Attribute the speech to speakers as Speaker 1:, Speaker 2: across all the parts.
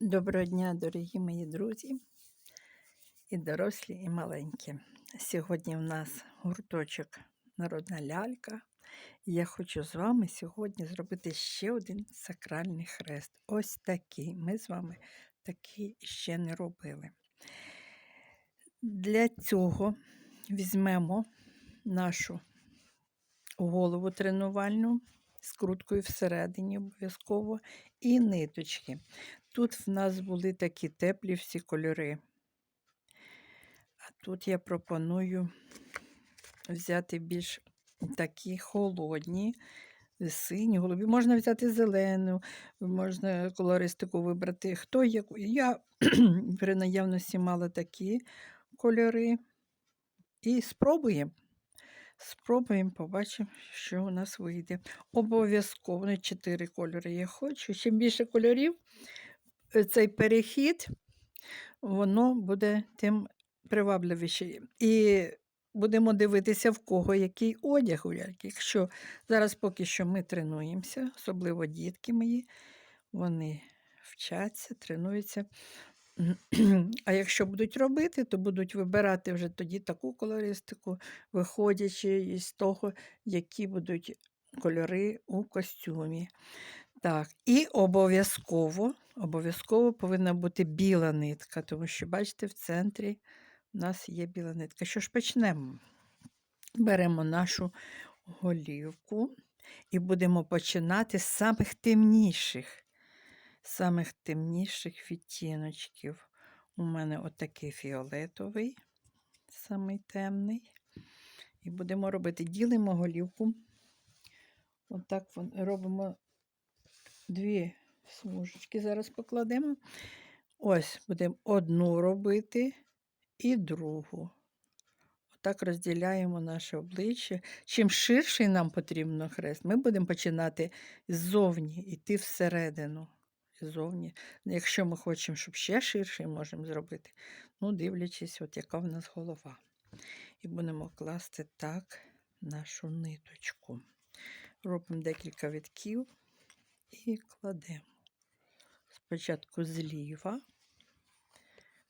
Speaker 1: Доброго дня, дорогі мої друзі, і дорослі, і маленькі. Сьогодні в нас гурточок Народна лялька. Я хочу з вами сьогодні зробити ще один сакральний хрест. Ось такий. Ми з вами такий ще не робили. Для цього візьмемо нашу голову тренувальну з круткою всередині обов'язково і ниточки. Тут в нас були такі теплі всі кольори. А тут я пропоную взяти більш такі холодні, сині, голубі. Можна взяти зелену, можна колористику вибрати. Хто яку. Я при наявності мала такі кольори. І спробуємо. Спробуємо, побачимо, що у нас вийде. Обов'язково ну, чотири кольори я хочу. Чим більше кольорів, цей перехід, воно буде тим привабливіше. І будемо дивитися, в кого який одяг. Якщо зараз поки що ми тренуємося, особливо дітки мої, вони вчаться, тренуються. А якщо будуть робити, то будуть вибирати вже тоді таку колористику, виходячи із того, які будуть кольори у костюмі. Так, і обов'язково, обов'язково повинна бути біла нитка, тому що, бачите, в центрі у нас є біла нитка. Що ж почнемо? Беремо нашу голівку і будемо починати з самих темніших, самих темніших відтіночків. У мене отакий фіолетовий, самий темний. І будемо робити, ділимо голівку. Отак робимо дві смужечки зараз покладемо. Ось будемо одну робити і другу. Отак розділяємо наше обличчя. Чим ширший нам потрібно хрест, ми будемо починати ззовні, йти всередину. Ззовні. Якщо ми хочемо, щоб ще ширший можемо зробити, ну, дивлячись, от яка в нас голова. І будемо класти так нашу ниточку. Робимо декілька вітків і кладемо. Спочатку зліва,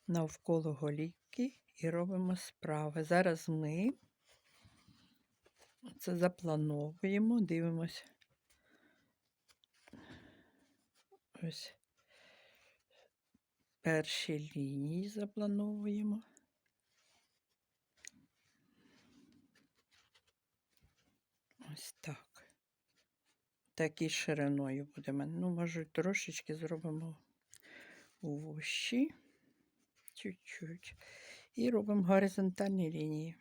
Speaker 1: навколо голівки і робимо справа. Зараз ми це заплановуємо, дивимося. Ось перші лінії заплановуємо. Ось так. Так і шириною будемо. Ну, може, трошечки зробимо вущі. Чуть-чуть. І робимо горизонтальні лінії.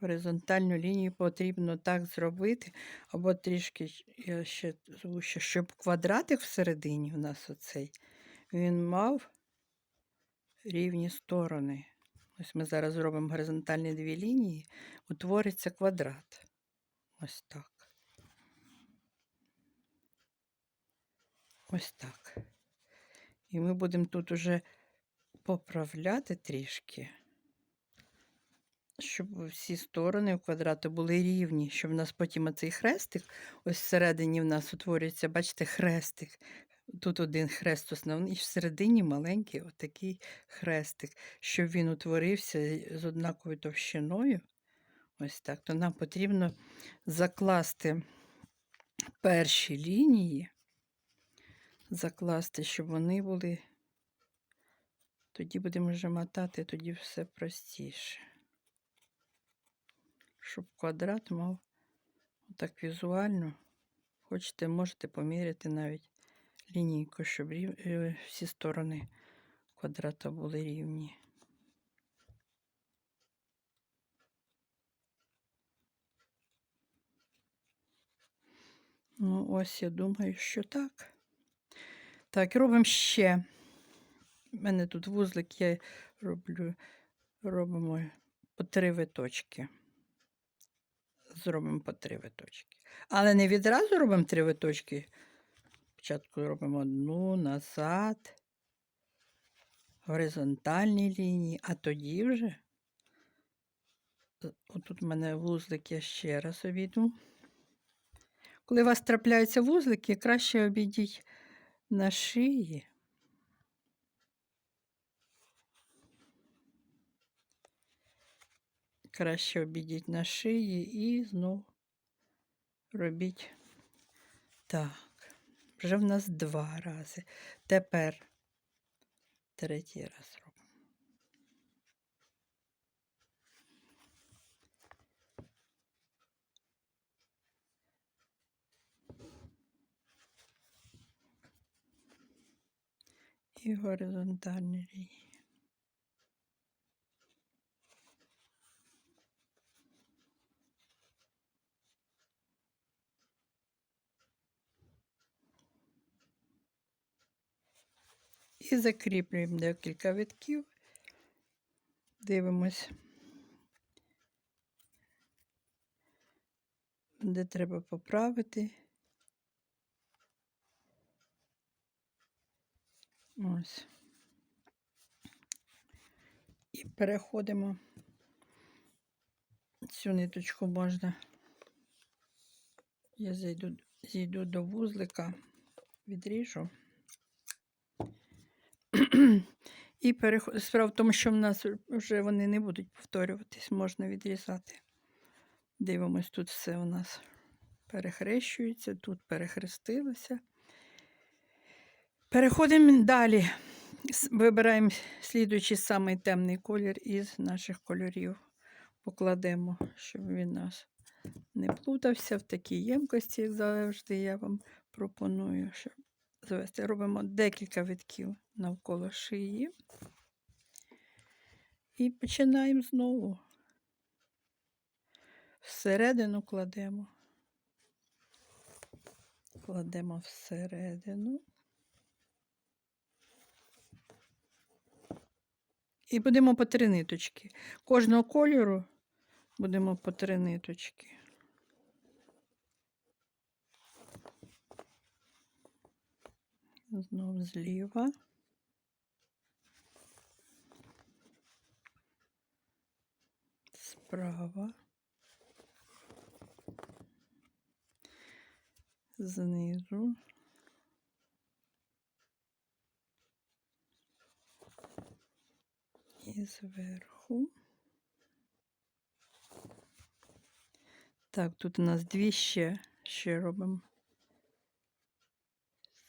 Speaker 1: Горизонтальну лінію потрібно так зробити, або трішки я ще звуще, щоб квадратик всередині у нас оцей, він мав рівні сторони. Ось ми зараз зробимо горизонтальні дві лінії, утвориться квадрат. Ось так. Ось так. І ми будемо тут уже поправляти трішки, щоб всі сторони квадрату були рівні, щоб в нас потім оцей хрестик, ось всередині в нас утворюється, бачите, хрестик. Тут один хрест основний, і всередині маленький отакий хрестик, щоб він утворився з однаковою товщиною. Ось так. То нам потрібно закласти перші лінії, закласти, щоб вони були. Тоді будемо вже мотати, тоді все простіше. Щоб квадрат мав так візуально. Хочете, можете поміряти навіть лінійку, щоб рів... е, всі сторони квадрата були рівні. Ну, ось я думаю, що так. Так, робимо ще. У мене тут вузлик, я роблю, робимо по три виточки. Зробимо по три виточки. Але не відразу робимо три виточки. Спочатку робимо одну назад, горизонтальні лінії, а тоді вже Отут в мене вузлик, я ще раз обійду. Коли у вас трапляються вузлики, краще обійдіть на шиї. Краще обійдіть на шиї і знов робіть так. Вже в нас два рази. Тепер третій раз робимо. І горизонтальний рій. І закріплюємо декілька витків. Дивимось, де треба поправити. Ось. І переходимо. Цю ниточку можна. Я зайду, зійду до вузлика, відріжу. І переход... справа в тому, що в нас вже вони не будуть повторюватись, можна відрізати. Дивимось, тут все у нас перехрещується, тут перехрестилося. Переходимо далі. Вибираємо слідуючий самий темний колір із наших кольорів. Покладемо, щоб він нас не плутався в такій ємкості, як завжди, я вам пропоную, щоб завести. Робимо декілька витків навколо шиї. І починаємо знову. Всередину кладемо. Кладемо всередину. І будемо по три ниточки. Кожного кольору будемо по три ниточки. Знов зліва. Справа. Знизу. І зверху. Так, тут у нас дві ще, ще робимо.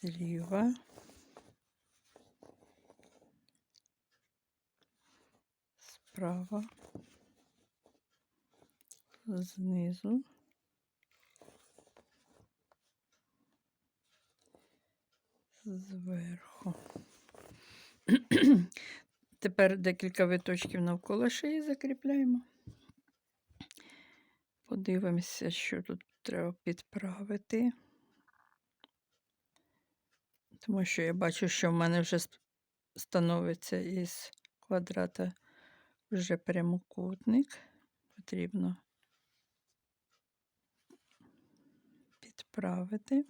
Speaker 1: Зліва. Справа. Знизу. Зверху. Тепер декілька виточків навколо шиї закріпляємо. Подивимося, що тут треба підправити. Тому що я бачу, що в мене вже становиться із квадрата вже прямокутник. Потрібно підправити.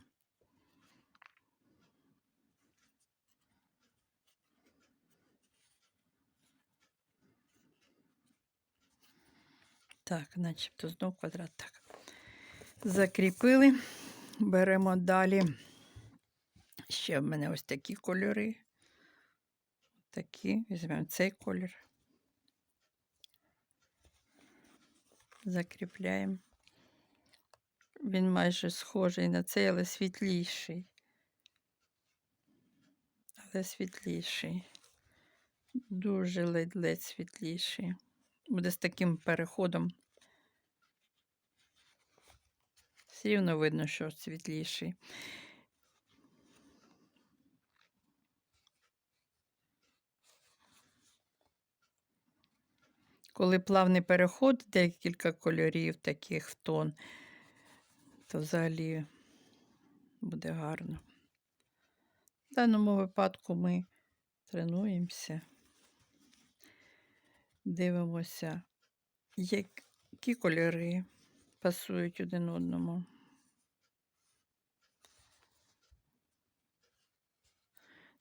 Speaker 1: Так, начебто знов квадрат. Так. Закріпили. Беремо далі. Ще в мене ось такі кольори. Такі. Візьмемо цей колір. Закріпляємо. Він майже схожий на цей, але світліший. Але світліший. Дуже ледь-ледь світліший. Буде з таким переходом. Все рівно видно, що світліший. Коли плавний переход, декілька кольорів таких в тон, то взагалі буде гарно. В даному випадку ми тренуємося, дивимося, які кольори пасують один одному.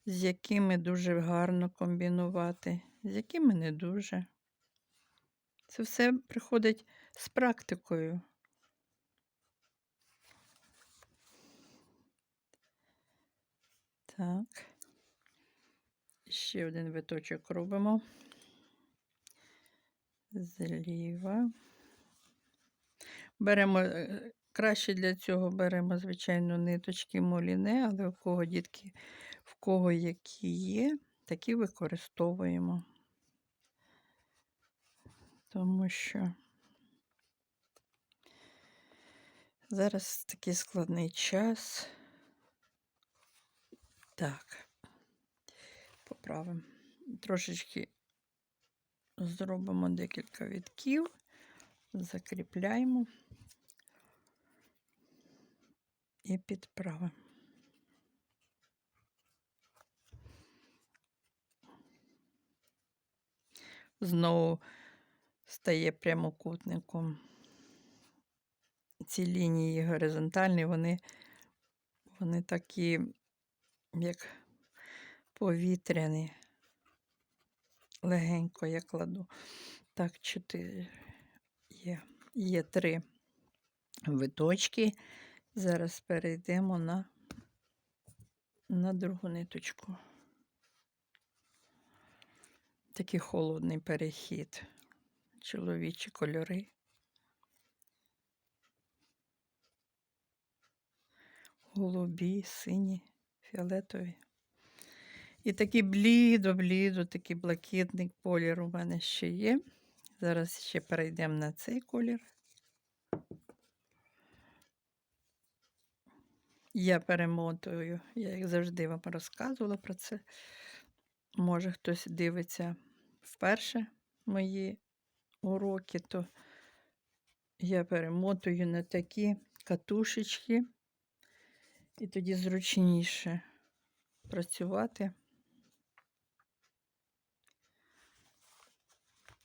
Speaker 1: З якими дуже гарно комбінувати, з якими не дуже. Це все приходить з практикою. Так. Ще один виточок робимо. Зліва. Беремо, е, краще для цього беремо, звичайно, ниточки моліне, але у кого дітки, в кого які є, такі використовуємо. Тому що зараз такий складний час. Так, поправимо. Трошечки зробимо декілька вітків, закріпляємо і підправимо. Знову стає прямокутником. Ці лінії горизонтальні, вони, вони такі, як повітряні. Легенько я кладу. Так, чотири є. Є три виточки. Зараз перейдемо на, на другу ниточку. Такий холодний перехід. Чоловічі кольори. Голубі, сині, фіолетові. І такий блідо-блідо, такий блакитний колір у мене ще є. Зараз ще перейдемо на цей колір. Я перемотую, я як завжди вам розказувала про це. Може, хтось дивиться вперше мої уроки, то я перемотую на такі катушечки, і тоді зручніше працювати.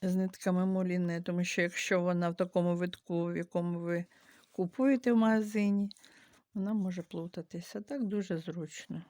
Speaker 1: з нитками моліне, тому що якщо вона в такому витку, в якому ви купуєте в магазині, вона може плутатися. Так дуже зручно.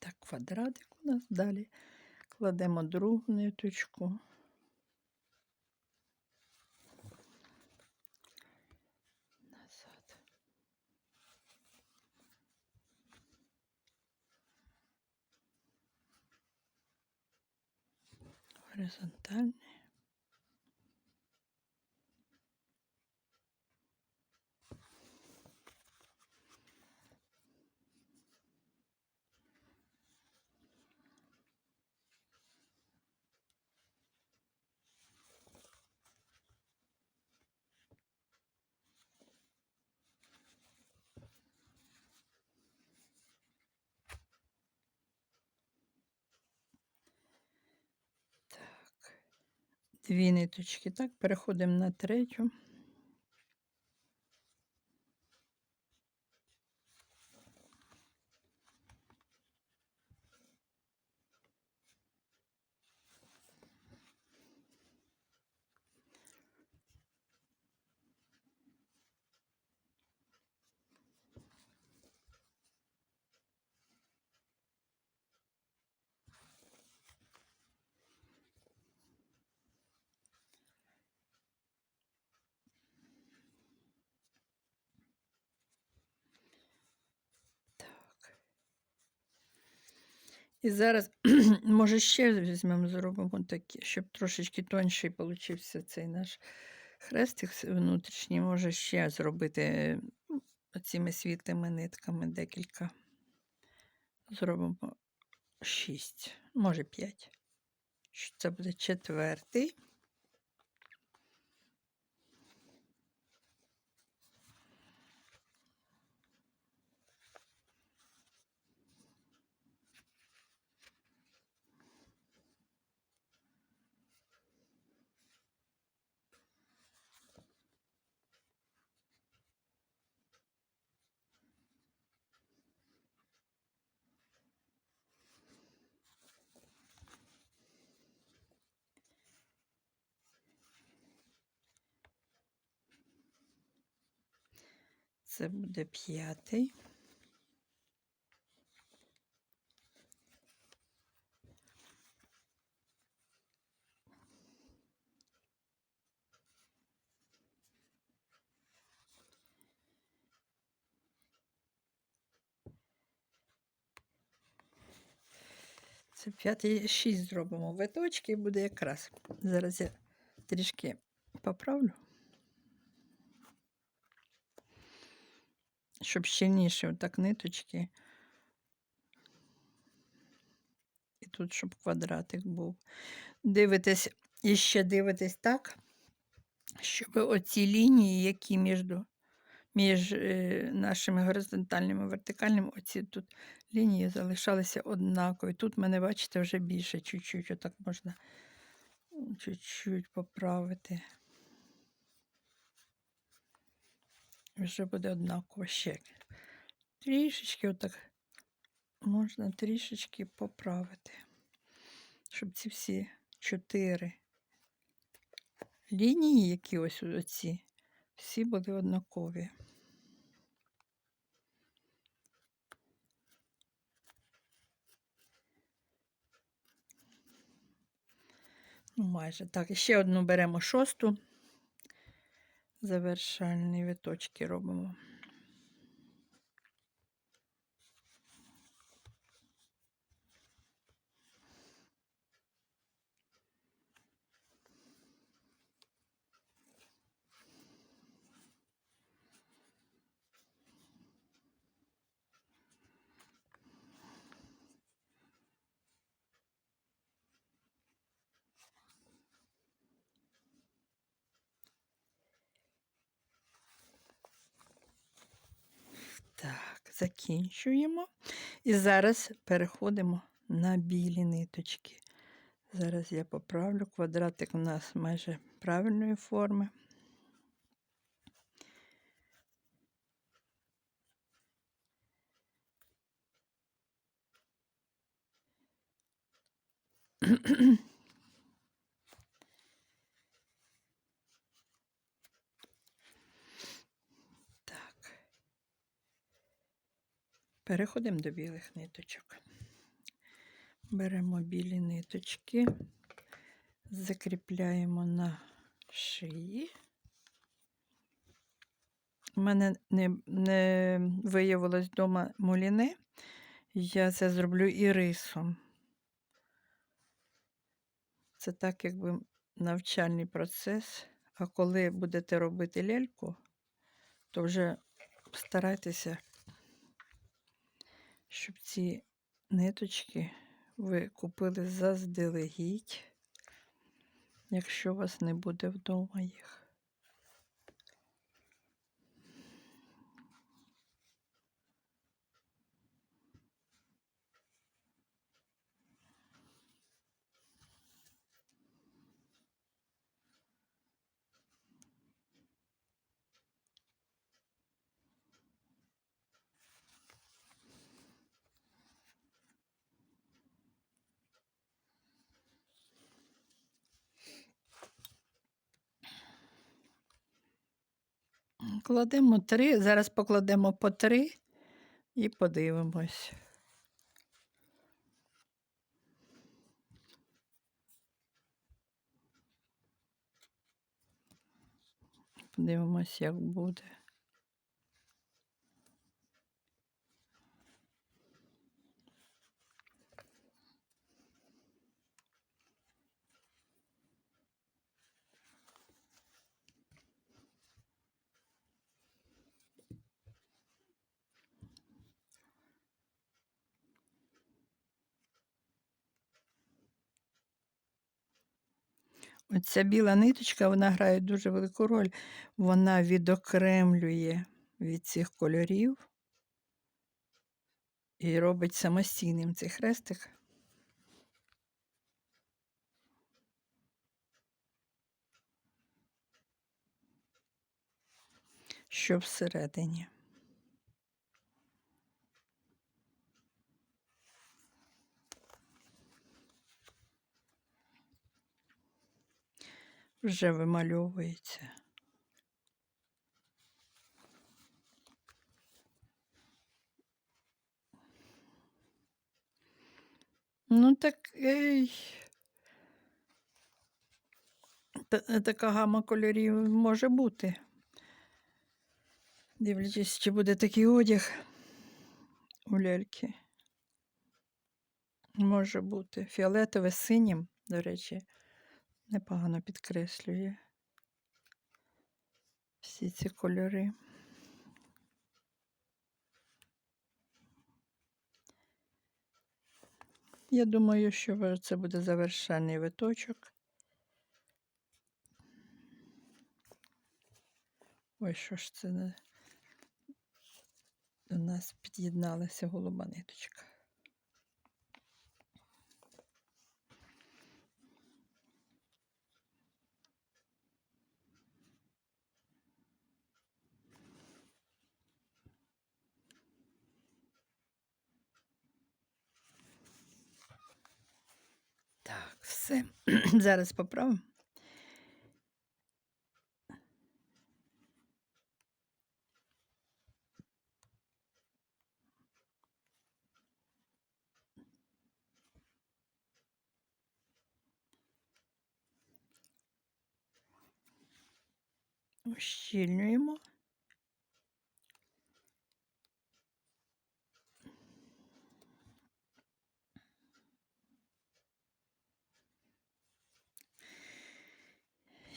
Speaker 1: Так, квадратик у нас далі. Кладемо другу ниточку. Назад. Горизонтальний. Так, дві ниточки. Так, переходимо на третю. Так. І зараз, може, ще візьмемо, зробимо такі, щоб трошечки тонший получився цей наш хрестик внутрішній. Може ще зробити цими світлими нитками декілька. Зробимо шість, може п'ять. Це буде четвертий. Це буде п'ятий. Це п'ятий, шість зробимо виточки і буде якраз. Зараз я трішки поправлю. Щоб щільніше отак ниточки. І тут, щоб квадратик був. Дивитесь, і ще дивитесь так, щоб оці лінії, які між, між е, нашими горизонтальними і вертикальними, оці тут лінії залишалися однакові. Тут мене, бачите, вже більше чуть-чуть, отак можна чуть-чуть поправити. Вже буде однаково ще. Трішечки отак можна трішечки поправити, щоб ці всі чотири лінії, які ось оці, всі були однакові. Ну, майже так. Ще одну беремо шосту. Завершальні виточки робимо. Так, закінчуємо. І зараз переходимо на білі ниточки. Зараз я поправлю. Квадратик у нас майже правильної форми. Так. Переходимо до білих ниточок. Беремо білі ниточки, закріпляємо на шиї. У мене не, не виявилось вдома муліни. Я це зроблю ірисом. Це так, якби навчальний процес. А коли будете робити ляльку, то вже старайтеся, щоб ці ниточки ви купили заздалегідь, якщо у вас не буде вдома їх. Кладемо три, зараз покладемо по три і подивимось. Подивимось, як буде. Оця біла ниточка, вона грає дуже велику роль. Вона відокремлює від цих кольорів і робить самостійним цей хрестик. Що всередині. вже вимальовується. Ну, так, ей, така гама кольорів може бути. Дивлячись, чи буде такий одяг у ляльки. Може бути. Фіолетове синім, до речі непогано підкреслює всі ці кольори. Я думаю, що це буде завершальний виточок. Ой, що ж це не... до нас під'єдналася голуба ниточка. Так, все. Зараз поправимо. Ущільнюємо.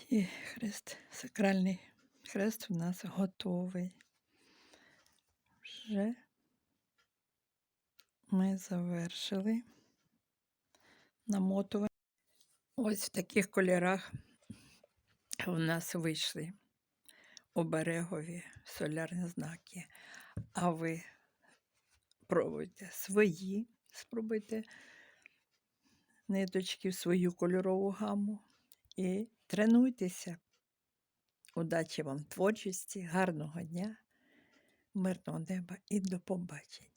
Speaker 1: І хрест, сакральний хрест у нас готовий. Вже ми завершили намотування. Ось в таких кольорах у нас вийшли оберегові солярні знаки. А ви пробуйте свої, спробуйте ниточки в свою кольорову гаму і тренуйтеся. Удачі вам в творчості, гарного дня, мирного неба і до побачення.